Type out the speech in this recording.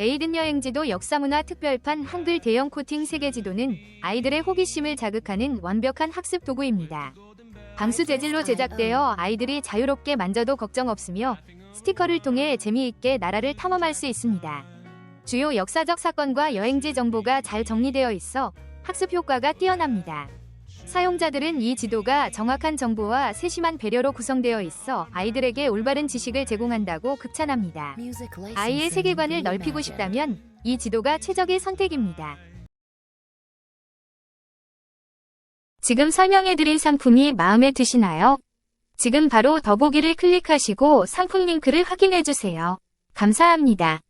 에이든 여행지도 역사문화 특별판 한글 대형 코팅 세계지도는 아이들의 호기심을 자극하는 완벽한 학습 도구입니다. 방수 재질로 제작되어 아이들이 자유롭게 만져도 걱정 없으며 스티커를 통해 재미있게 나라를 탐험할 수 있습니다. 주요 역사적 사건과 여행지 정보가 잘 정리되어 있어 학습 효과가 뛰어납니다. 사용자들은 이 지도가 정확한 정보와 세심한 배려로 구성되어 있어 아이들에게 올바른 지식을 제공한다고 극찬합니다. 아이의 세계관을 넓히고 싶다면 이 지도가 최적의 선택입니다. 지금 설명해드린 상품이 마음에 드시나요? 지금 바로 더보기를 클릭하시고 상품 링크를 확인해주세요. 감사합니다.